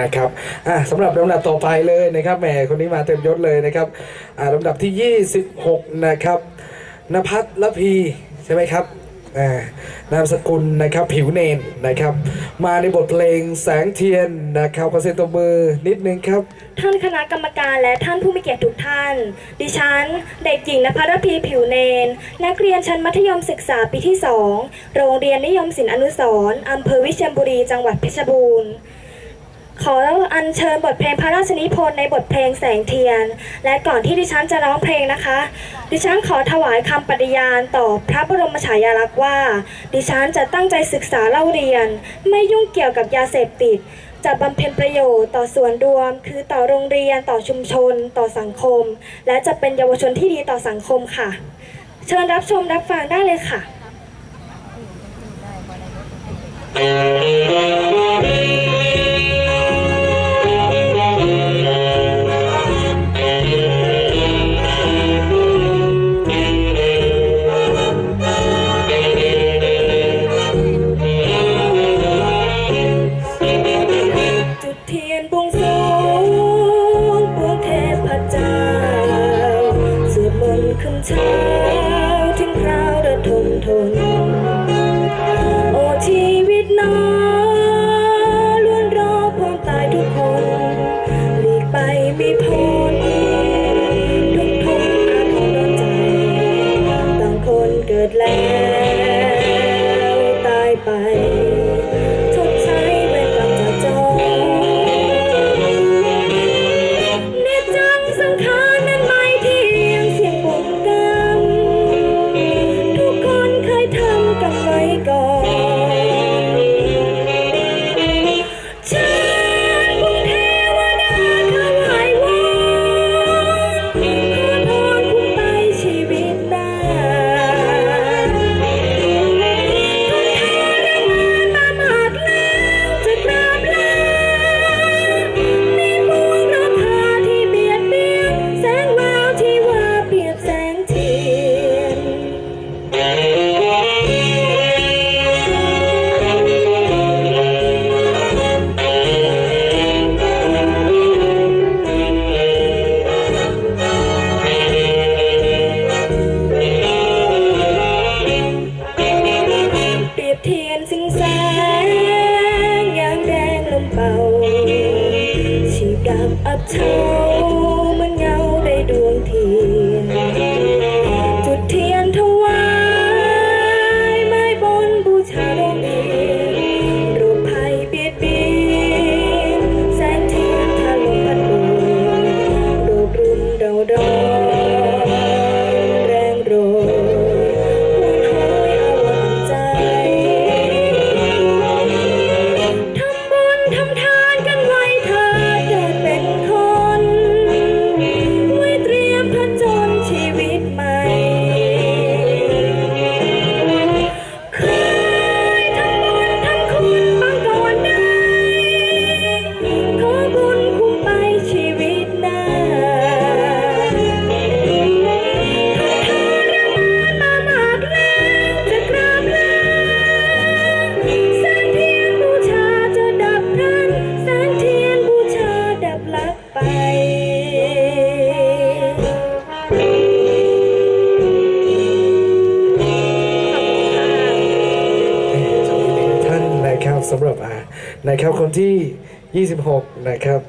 นะครับอะสำหรับลำดับต่อไปเลยนะครับแหมคนนี้มาเต็มยศเลยนะครับอ่าลำดับที่ 26 นะครับนภัทรละพีใช่ไหมครับอ่านามสกุลนะครับผิวเนนนะครับ มาในบทเพลงแสงเทียนนะครับขอเสียงตบมือนิดนึงครับ ท่านคณะกรรมการและท่านผู้มีเกียรติทุกท่าน ดิฉัน เด็กหญิงนภรพีผิวเนน นักเรียนชั้นมัธยมศึกษาปีที่ 2 โรงเรียนนิยมศิลป์อนุสร์อำเภอวิเชียรบุรีจังหวัดเพชรบูรณ์ ขออัญเชิญบทเพลงพระราชนิพนธ์ในบทเพลงแสงเทียน และก่อนที่ดิฉันจะร้องเพลงนะคะ ดิฉันขอถวายคำปฏิญาณต่อพระบรมฉายาลักษณ์ว่า ดิฉันจะตั้งใจศึกษาเล่าเรียน ไม่ยุ่งเกี่ยวกับยาเสพติดจะบำเพ็ญประโยชน์ต่อส่วนรวม คือต่อโรงเรียนต่อชุมชน ต่อสังคม และจะเป็นเยาวชนที่ดีต่อสังคมค่ะ เชิญรับชมรับฟังได้เลยค่ะ เทียนบวงสรวงปวงเทพเจ้าสวดมนต์คืนเช้าถึงคราวระทมทน โอ้ชีวิตน้อล้วนรอความตายทุกคนหลีกไปไม่พ้นทุกทุกอาทรร้อนใจต่างคนเกิดแล้วตายไป ชีพ ไปท่านนะครับสำหรับอ่านะครับคนที่ 26 นะครับ